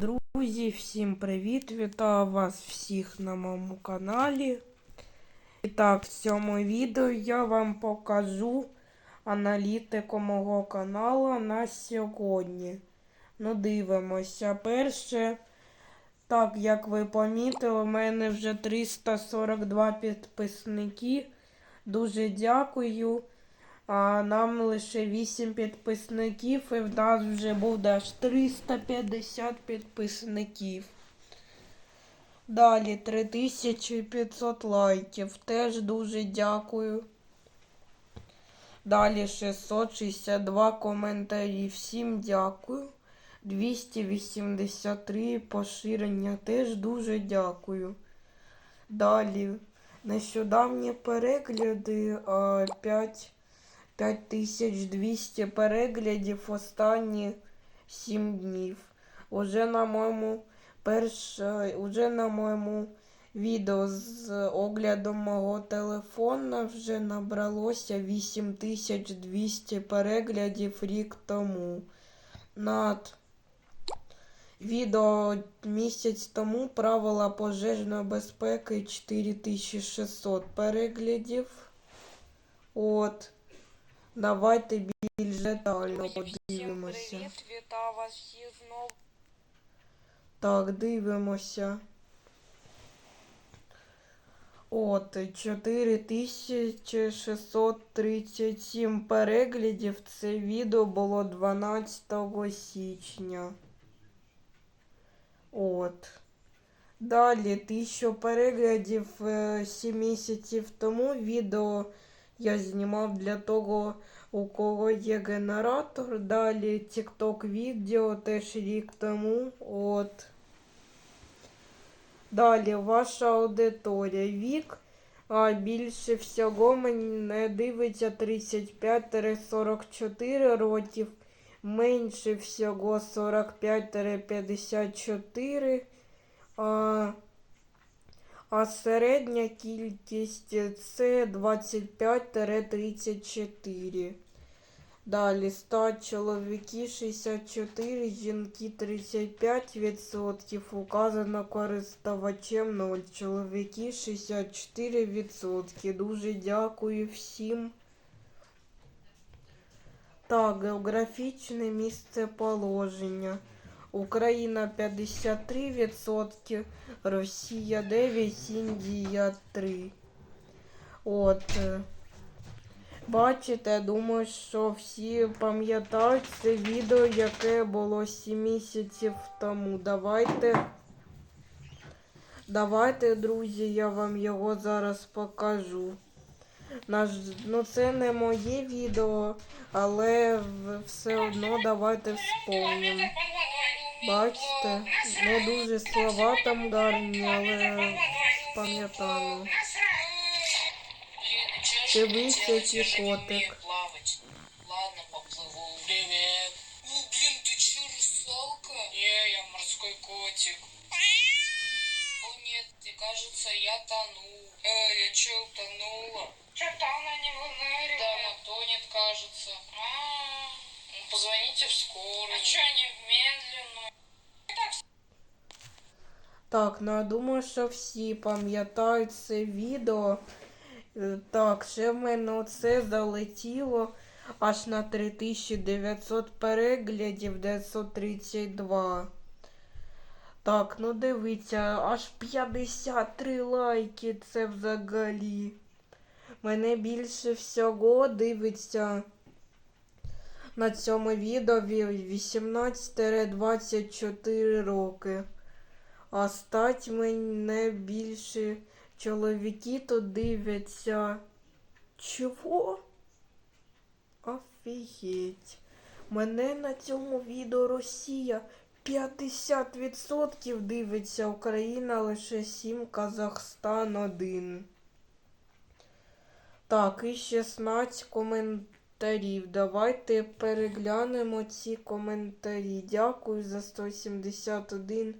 Друзі, всім привіт! Вітаю вас всіх на моєму каналі. І так, в цьому відео я вам покажу аналітику мого каналу на сьогодні. Ну, дивимося. Перше, так, як ви помітили, у мене вже 342 підписники. Дуже дякую. А нам лише 8 підписників і в нас вже буде аж 350 підписників. Далі 3500 лайків. Теж дуже дякую. Далі 662 коментарі. Всім дякую. 283 поширення. Теж дуже дякую. Далі нещодавні перегляди 5. 5200 переглядів останні 7 днів. Уже на моєму перше, уже на моєму відео з оглядом мого телефона вже набралося 8200 переглядів рік тому. Над відео місяць тому правила пожежної безпеки 4600 переглядів. От. Давайте більш детально подивимося. Всім привіт, вітаю вас всіх знову. Так, дивимося. От, 4637 переглядів. Це відео було 12 січня. От. Далі 1000 переглядів 7 місяців тому відео я знімав для того, у кого є генератор. Далі TikTok відео теж рік тому. От. Далі ваша аудиторія. Вік. А більше всього мене дивиться 35-44 років. Менше всього 45-54. А а середня кількість це 25-34. Далі стать чоловіки 64, жінки 35%. Указано користувачем 0. Чоловіки 64%. Дуже дякую всім. Так, географічне місцеположення. Україна 53%, Росія 9, Індія 3. От. е, Бачите, думаю, що всі пам'ятають це відео, яке було 7 місяців тому. Давайте. Давайте, друзі, я вам його зараз покажу. Наш, ну це не моє відео, але все одно давайте вспомнимо. Бачите, не дуже слова там гарні, але пам'ятаю. Дивіться, який котик. плавать. Ладно, поплыву. Привет. Ну, блин, ты чё, русалка? Не, я морской котик. О, нет, ты, кажется, я тону. Э, я чё, утонула? Что-то она не выныривает. Да, она тонет, кажется. А, ну, позвоните в скорую. А чё, они в Так, ну я думаю, що всі пам'ятають це відео. Е, Так, ще в мене оце залетіло аж на 3900 переглядів 932. Так, ну дивіться, аж 53 лайки це взагалі. Мене більше всього дивиться на цьому відео 18-24 роки. А стать мене більше чоловіки тут дивляться. Чого? Офігеть. Мене на цьому відео Росія 50% дивиться, Україна лише 7, Казахстан 1. Так, і 16 коментарів. Давайте переглянемо ці коментарі. Дякую за 171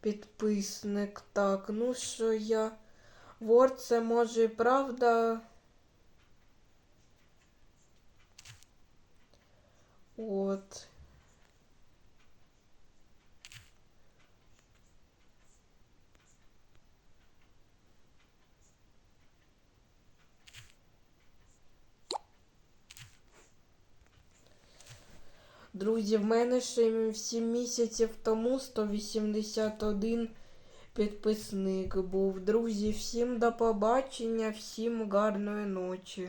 підписник. Так, ну що я. Word це може і правда. От. Друзі, в мене ще 7 місяців тому 181 підписник був. Друзі, всім до побачення, всім гарної ночі.